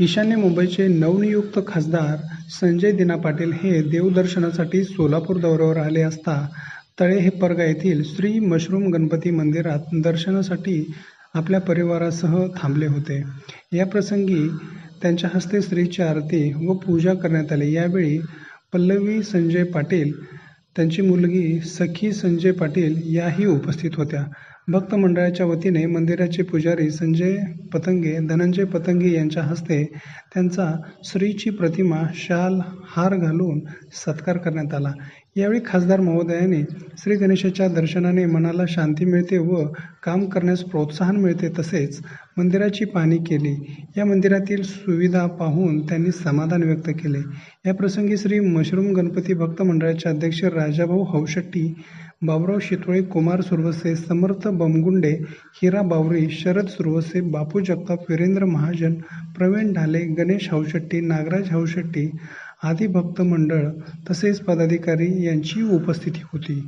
ईशान्य मुंबईचे नवनियुक्त खासदार संजय दिना पाटील हे देवदर्शनासाठी सोलापूर दौऱ्यावर आले असता तळे हे परगा येथील श्री मशरूम गणपती मंदिरात दर्शनासाठी आपल्या परिवारासह थांबले होते. याप्रसंगी त्यांच्या हस्ते श्रीची आरती व पूजा करण्यात आली. यावेळी पल्लवी संजय पाटील त्यांची मुलगी सखी संजय पाटील याही उपस्थित होत्या. भक्त मंडळाच्या वतीने मंदिराचे पुजारी संजय पतंगे धनंजय पतंगे यांच्या हस्ते त्यांचा श्रीची प्रतिमा शाल हार घालून सत्कार करण्यात आला. यावेळी खासदार महोदयाने श्री गणेशाच्या दर्शनाने मनाला शांती मिळते व काम करण्यास प्रोत्साहन मिळते तसेच मंदिराची पाहणी केली. या मंदिरातील सुविधा पाहून त्यांनी समाधान व्यक्त केले. या प्रसंगी श्री मशरूम गणपती भक्त मंडळाचे अध्यक्ष राजाभाऊ हौशेट्टी बाबुराव शितोळे कुमार सुरवसे समर्थ बमगुंडे हिरा बावरी शरद सुरवसे बापू जगताप वीरेंद्र महाजन प्रवीण ढाले गणेश हाऊशेट्टी नागराज हाऊशेट्टी आदी भक्त मंडळ तसेच पदाधिकारी यांची उपस्थिती होती.